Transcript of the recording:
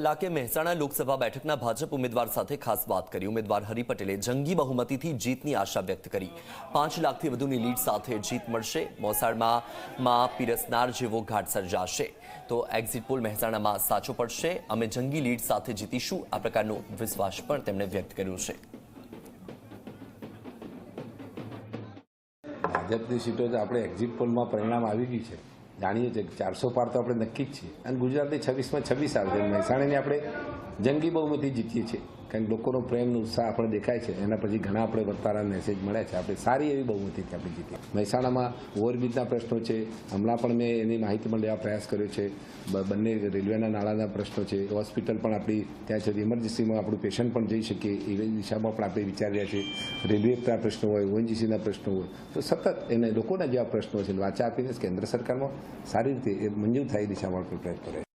કલાકે મહેસાણા લોકસભા બેઠકના ભાજપ ઉમેદવાર સાથે ખાસ વાત કરી. ઉમેદવાર હરિ પટેલે જંગી બહુમતીથી જીતની આશા વ્યક્ત કરી. પાંચ લાખથી વધુની લીડ સાથે જીત મળશે. મોસાળમાં માં પીરસનાર જેવો ઘાટ સર્જાશે. તો એક્ઝિટ પોલ મહેસાણામાં સાચો પડશે. અમે જંગી લીડ સાથે જીતીશું. આ પ્રકારનો વિશ્વાસ પણ તેમણે વ્યક્ત કર્યો છે. ભાજપની સીટો આપણે એક્ઝિટ પોલમાં પરિણામ આવી ગઈ છે. જાણીએ છીએ ચારસો પાર તો આપણે નક્કી જ છીએ. અને ગુજરાતની છવ્વીસમાં છવ્વીસ આવશે મહેસાણાની આપણે જંગી બહુમતી જીતીએ છીએ. કારણ કે લોકોનો પ્રેમ ઉત્સાહ આપણે દેખાય છે. એના પછી ઘણા આપણે વતારા મેસેજ મળ્યા છે. આપણે સારી એવી બહુમતીથી આપણે જીતી. મહેસાણામાં ઓવરબ્રિજના પ્રશ્નો છે. હમણાં પણ મેં એની માહિતી પણ લેવા પ્રયાસ કર્યો છે. બંને રેલવેના નાળાના પ્રશ્નો છે. હોસ્પિટલ પણ આપણી ત્યાં સુધી ઇમરજન્સીમાં આપણું પેશન્ટ પણ જઈ શકીએ એવી દિશામાં પણ આપણે વિચારી રહ્યા છીએ. રેલવેના પ્રશ્નો હોય ઓએનજીસીના પ્રશ્નો હોય, તો સતત એને લોકોના જેવા પ્રશ્નો છે. વાચા આપીને કેન્દ્ર સરકારમાં સારી રીતે એ મંજૂર થાય દિશામાં આપણે પ્રયત્ન કરે